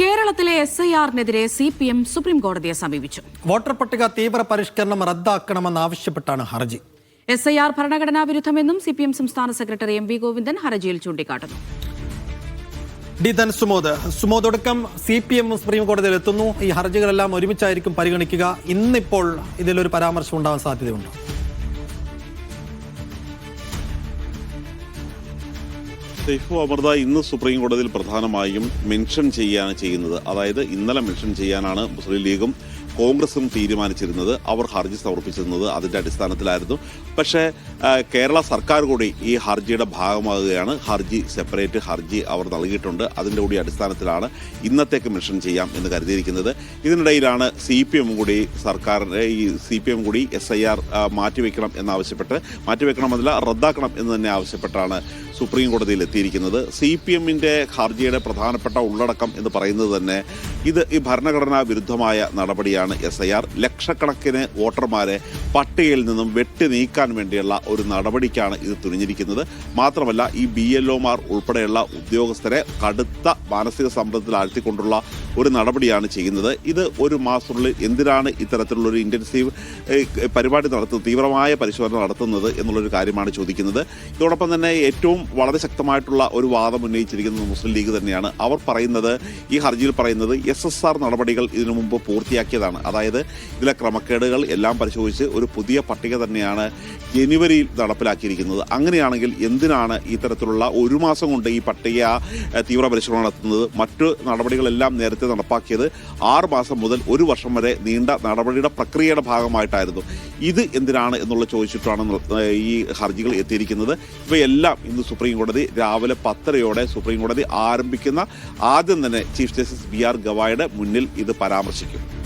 കേരളത്തിലെ S I ആറിനെതിരെ C P M supreme കോടതിയെ സമീപിച്ചു. വോട്ടർ പട്ടിക തീവ്ര പരിഷ്കരണം റദ്ദാക്കണമെന്നാവശ്യപ്പെട്ടാണ് ഹർജി. എസ് ഐ ആർ ഭരണഘടനാ വിരുദ്ധമെന്നും സി പി എം സംസ്ഥാന സെക്രട്ടറി എം വി ഗോവിന്ദൻ ഹർജിയിൽ ചൂണ്ടിക്കാട്ടുന്നു. ഡി ധൻ സുമോദ്. സുമോദടക്കം സി പി എം സുപ്രീം കോടതിയിൽ എത്തുന്നു. ഈ ഹർജികളെല്ലാം ഒരുമിച്ചായിരിക്കും പരിഗണിക്കുക. ഇന്നിപ്പോൾ ഇതിലൊരു പരാമർശം ഉണ്ടാവാൻ സാധ്യതയുണ്ട്. സൈഫു അമൃത ഇന്ന് സുപ്രീം കോടതിയിൽ പ്രധാനമായും മെൻഷൻ ചെയ്യാണ് ചെയ്യുന്നത്. അതായത് ഇന്നലെ മെൻഷൻ ചെയ്യാനാണ് മുസ്ലിം ലീഗും കോൺഗ്രസും തീരുമാനിച്ചിരുന്നത് അവർ ഹർജി സമർപ്പിച്ചിരുന്നത് അതിന്റെ അടിസ്ഥാനത്തിലായിരുന്നു. പക്ഷേ കേരള സർക്കാർ കൂടി ഈ ഹർജിയുടെ ഭാഗമാകുകയാണ്. ഹർജി സെപ്പറേറ്റ് ഹർജി അവർ നൽകിയിട്ടുണ്ട്. അതിന്റെ കൂടി അടിസ്ഥാനത്തിലാണ് ഇന്നത്തേക്ക് മെൻഷൻ ചെയ്യാം എന്ന് കരുതിയിരിക്കുന്നത്. ഇതിനിടയിലാണ് സി പി എം കൂടി സർക്കാരിന്റെ ഈ സി പി എം കൂടി എസ് ഐ ആർ മാറ്റിവെക്കണം എന്നാവശ്യപ്പെട്ട് മാറ്റിവെക്കണമെന്നല്ല റദ്ദാക്കണം എന്ന് തന്നെ ആവശ്യപ്പെട്ടാണ് സുപ്രീം കോടതിയിൽ എത്തിയിരിക്കുന്നത്. സി പി എമ്മിന്റെ ഹർജിയുടെ പ്രധാനപ്പെട്ട ഉള്ളടക്കം എന്ന് പറയുന്നത് തന്നെ ഇത് ഈ ഭരണഘടനാ വിരുദ്ധമായ നടപടിയാണ്. എസ് ഐ ആർ ലക്ഷക്കണക്കിന് വോട്ടർമാരെ പട്ടികയിൽ നിന്നും വെട്ടി നീക്കാൻ വേണ്ടിയുള്ള ഒരു നടപടിക്കാണ് ഇത് തുനിഞ്ഞിരിക്കുന്നത്. മാത്രമല്ല ഈ ബി എൽ ഒമാർ ഉൾപ്പെടെയുള്ള ഉദ്യോഗസ്ഥരെ കടുത്ത മാനസിക സമ്മർദ്ദത്തിൽ ആഴ്ത്തിക്കൊണ്ടുള്ള ഒരു നടപടിയാണ് ചെയ്യുന്നത്. ഇത് ഒരു മാസത്തിനുള്ളിൽ എന്തിനാണ് ഇത്തരത്തിലുള്ള ഒരു ഇന്റൻസീവ് പരിപാടി നടത്തുന്നത് തീവ്രമായ പരിശോധന നടത്തുന്നത് എന്നുള്ളൊരു കാര്യമാണ് ചോദിക്കുന്നത്. ഇതോടൊപ്പം തന്നെ ഏറ്റവും വളരെ ശക്തമായിട്ടുള്ള ഒരു വാദം ഉന്നയിച്ചിരിക്കുന്നത് മുസ്ലിം ലീഗ് തന്നെയാണ്. അവർ പറയുന്നത് ഈ ഹർജിയിൽ പറയുന്നത് എസ് നടപടികൾ ഇതിനു മുമ്പ് പൂർത്തിയാക്കിയതാണ്. അതായത് ഇതിലെ ക്രമക്കേടുകൾ എല്ലാം പരിശോധിച്ച് ഒരു പുതിയ പട്ടിക തന്നെയാണ് ജനുവരിയിൽ നടപ്പിലാക്കിയിരിക്കുന്നത്. അങ്ങനെയാണെങ്കിൽ എന്തിനാണ് ഇത്തരത്തിലുള്ള ഒരു മാസം കൊണ്ട് ഈ പട്ടിക തീവ്ര പരിശോധന നടത്തുന്നത്? മറ്റു നടപടികളെല്ലാം നേരത്തെ നടപ്പാക്കിയത് ആറ് മാസം മുതൽ ഒരു വർഷം വരെ നീണ്ട നടപടിയുടെ പ്രക്രിയയുടെ ഭാഗമായിട്ടായിരുന്നു. ഇത് എന്തിനാണ് എന്നുള്ള ചോദിച്ചിട്ടാണ് ഈ ഹർജികൾ എത്തിയിരിക്കുന്നത്. ഇവയെല്ലാം ഇന്ന് സുപ്രീം കോടതി രാവിലെ പത്തരയോടെ സുപ്രീം കോടതി ആരംഭിക്കുന്ന. ആദ്യം തന്നെ ചീഫ് ജസ്റ്റിസ് ബി ആർ ഗവായുടെ മുന്നിൽ ഇത് പരാമർശിക്കും.